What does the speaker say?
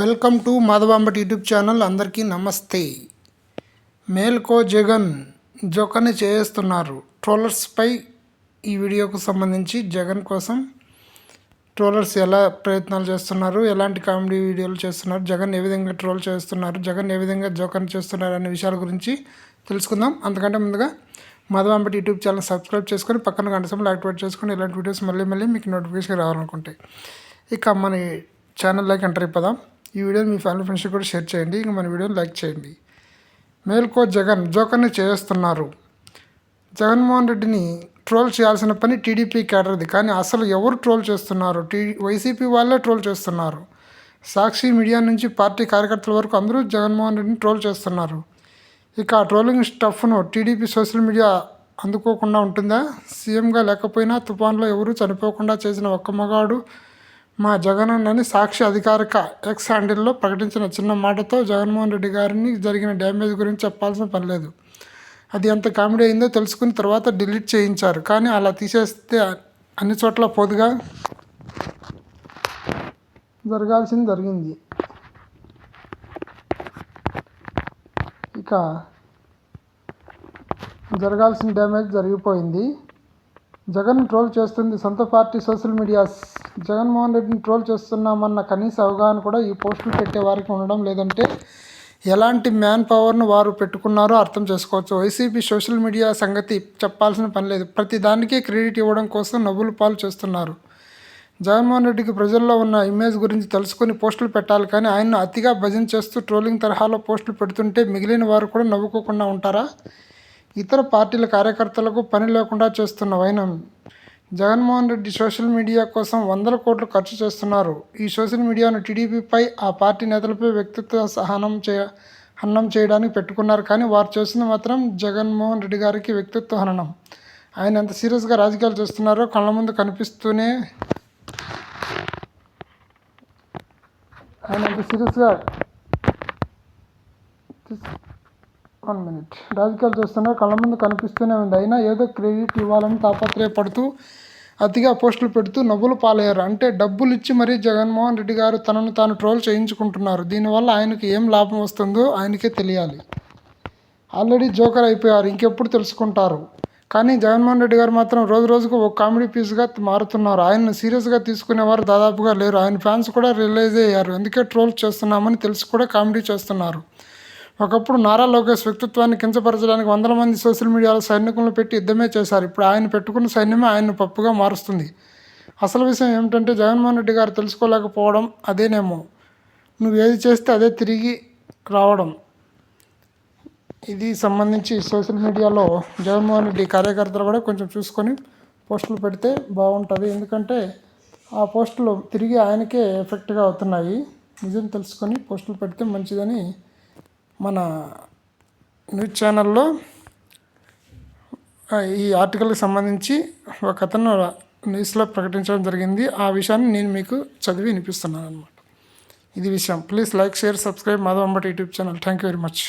Welcome to Madhavambati YouTube channel. అందరికీ నమస్తే. మేల్కో జగన్ జోకని చేస్తున్నారు. ట్రోలర్స్పై ఈ వీడియోకు సంబంధించి జగన్ కోసం ట్రోలర్స్ ఎలా ప్రయత్నాలు చేస్తున్నారు ఎలాంటి కామెడీ వీడియోలు చేస్తున్నారు జగన్ ఏ విధంగా ట్రోల్ చేస్తున్నారు జగన్ ఏ విధంగా జోకన్ చేస్తున్నారు అనే విషయాల గురించి తెలుసుకుందాం. అంతకంటే ముందుగా మాధవాంబట్ యూట్యూబ్ ఛానల్ సబ్స్క్రైబ్ చేసుకొని పక్కన గంట సమయంలో యాక్టివేట్ చేసుకొని ఇలాంటి వీడియోస్ మళ్ళీ మళ్ళీ మీకు నోటిఫికేషన్ రావాలనుకుంటే ఇక మన ఛానల్లోకి ఎంటర్ అయిపోదాం. ఈ వీడియోని మీ ఫ్యామిలీ ఫ్రెండ్స్ కూడా షేర్ చేయండి. ఇంకా మన వీడియోని లైక్ చేయండి. మేల్కో జగన్ జోకర్ని చేస్తున్నారు. జగన్మోహన్ రెడ్డిని ట్రోల్ చేయాల్సిన పని టీడీపీ కేటర్ది కానీ అసలు ఎవరు ట్రోల్ చేస్తున్నారు? టీ వైసీపీ వాళ్ళే ట్రోల్ చేస్తున్నారు. సాక్షి మీడియా నుంచి పార్టీ కార్యకర్తల వరకు అందరూ జగన్మోహన్ రెడ్డిని ట్రోల్ చేస్తున్నారు. ఇక ఆ ట్రోలింగ్ స్టఫ్ను టీడీపీ సోషల్ మీడియా అందుకోకుండా ఉంటుందా? సీఎంగా లేకపోయినా తుఫాన్లో ఎవరూ చనిపోకుండా చేసిన ఒక్క మగాడు మా జగన్ అని సాక్షి అధికారిక ఎక్స్ హ్యాండిల్లో ప్రకటించిన చిన్న మాటతో జగన్మోహన్ రెడ్డి గారిని జరిగిన డ్యామేజ్ గురించి చెప్పాల్సిన పని లేదు. అది ఎంత కామెడీ అయిందో తెలుసుకున్న తర్వాత డిలీట్ చేయించారు. కానీ అలా తీసేస్తే అన్ని చోట్ల పొదుగా? జరగాల్సింది జరిగింది. ఇక జరగాల్సిన డ్యామేజ్ జరిగిపోయింది. జగన్ ట్రోల్ చేస్తుంది సొంత పార్టీ సోషల్ మీడియా జగన్మోహన్ రెడ్డిని ట్రోల్ చేస్తున్నామన్న కనీస అవగాహన కూడా ఈ పోస్టులు పెట్టే వారికి ఉండడం లేదంటే ఎలాంటి మ్యాన్ పవర్ను వారు పెట్టుకున్నారో అర్థం చేసుకోవచ్చు. వైసీపీ సోషల్ మీడియా సంగతి చెప్పాల్సిన పని లేదు. ప్రతి దానికి క్రెడిట్ ఇవ్వడం కోసం నవ్వులు పాలు చేస్తున్నారు. జగన్మోహన్ రెడ్డికి ప్రజల్లో ఉన్న ఇమేజ్ గురించి తెలుసుకుని పోస్టులు పెట్టాలి కానీ ఆయన్ను అతిగా భజన చేస్తూ ట్రోలింగ్ తరహాలో పోస్టులు పెడుతుంటే మిగిలిన వారు కూడా నవ్వుకోకుండా ఉంటారా? ఇతర పార్టీల కార్యకర్తలకు పని లేకుండా చేస్తున్న వైనం. జగన్మోహన్ రెడ్డి సోషల్ మీడియా కోసం వందల కోట్లు ఖర్చు చేస్తున్నారు. ఈ సోషల్ మీడియాను టీడీపీపై ఆ పార్టీ నేతలపై వ్యక్తిత్వ సహనం చేయ హనం చేయడానికి పెట్టుకున్నారు. కానీ వారు చేసింది మాత్రం జగన్మోహన్ రెడ్డి గారికి వ్యక్తిత్వ హననం. ఆయన ఎంత సీరియస్గా రాజకీయాలు చేస్తున్నారో కళ్ళ ముందు కనిపిస్తూనే ఆయన ఎంత సీరియస్గా వన్ మినిట్ రాజకీయాలు చేస్తున్నా కళ్ళ ముందు కనిపిస్తూనే ఉంది. అయినా ఏదో క్రెడిట్ ఇవ్వాలని తాపత్రయపడుతూ అతిగా పోస్టులు పెడుతూ నవ్వులు పాలయ్యారు. అంటే డబ్బులు ఇచ్చి మరీ జగన్మోహన్ రెడ్డి గారు తనను తాను ట్రోల్ చేయించుకుంటున్నారు. దీనివల్ల ఆయనకి ఏం లాభం వస్తుందో ఆయనకే తెలియాలి. ఆల్రెడీ జోకర్ అయిపోయారు. ఇంకెప్పుడు తెలుసుకుంటారు. కానీ జగన్మోహన్ రెడ్డి గారు మాత్రం రోజు రోజుకు ఒక కామెడీ పీస్గా మారుతున్నారు. ఆయన్ని సీరియస్గా తీసుకునేవారు దాదాపుగా లేరు. ఆయన ఫ్యాన్స్ కూడా రిలైజ్ అయ్యారు. అందుకే ట్రోల్ చేస్తున్నామని తెలిసి కూడా కామెడీ చేస్తున్నారు. ఒకప్పుడు నారా లోకేష్ వ్యక్తిత్వాన్ని కించపరచడానికి వందల మంది సోషల్ మీడియాలో సైనికులను పెట్టి యుద్ధమే చేశారు. ఇప్పుడు ఆయన పెట్టుకున్న సైన్యమే ఆయన్ను పప్పుగా మారుస్తుంది. అసలు విషయం ఏమిటంటే జగన్మోహన్ రెడ్డి గారు తెలుసుకోలేకపోవడం అదేనేమో. నువ్వు ఏది చేస్తే అదే తిరిగి రావడం. ఇది సంబంధించి సోషల్ మీడియాలో జగన్మోహన్ రెడ్డి కార్యకర్తలు కూడా కొంచెం చూసుకొని పోస్టులు పెడితే బాగుంటుంది. ఎందుకంటే ఆ పోస్టులు తిరిగి ఆయనకే ఎఫెక్ట్గా అవుతున్నాయి. నిజం తెలుసుకొని పోస్టులు పెడితే మంచిదని మన న్యూస్ ఛానల్లో ఈ ఆర్టికల్కి సంబంధించి ఒక అతను న్యూస్లో ప్రకటించడం జరిగింది. ఆ విషయాన్ని నేను మీకు చదివి వినిపిస్తున్నాను అనమాట ఇది విషయం. Please like share subscribe Madhav Ambati YouTube channel. Thank you very much.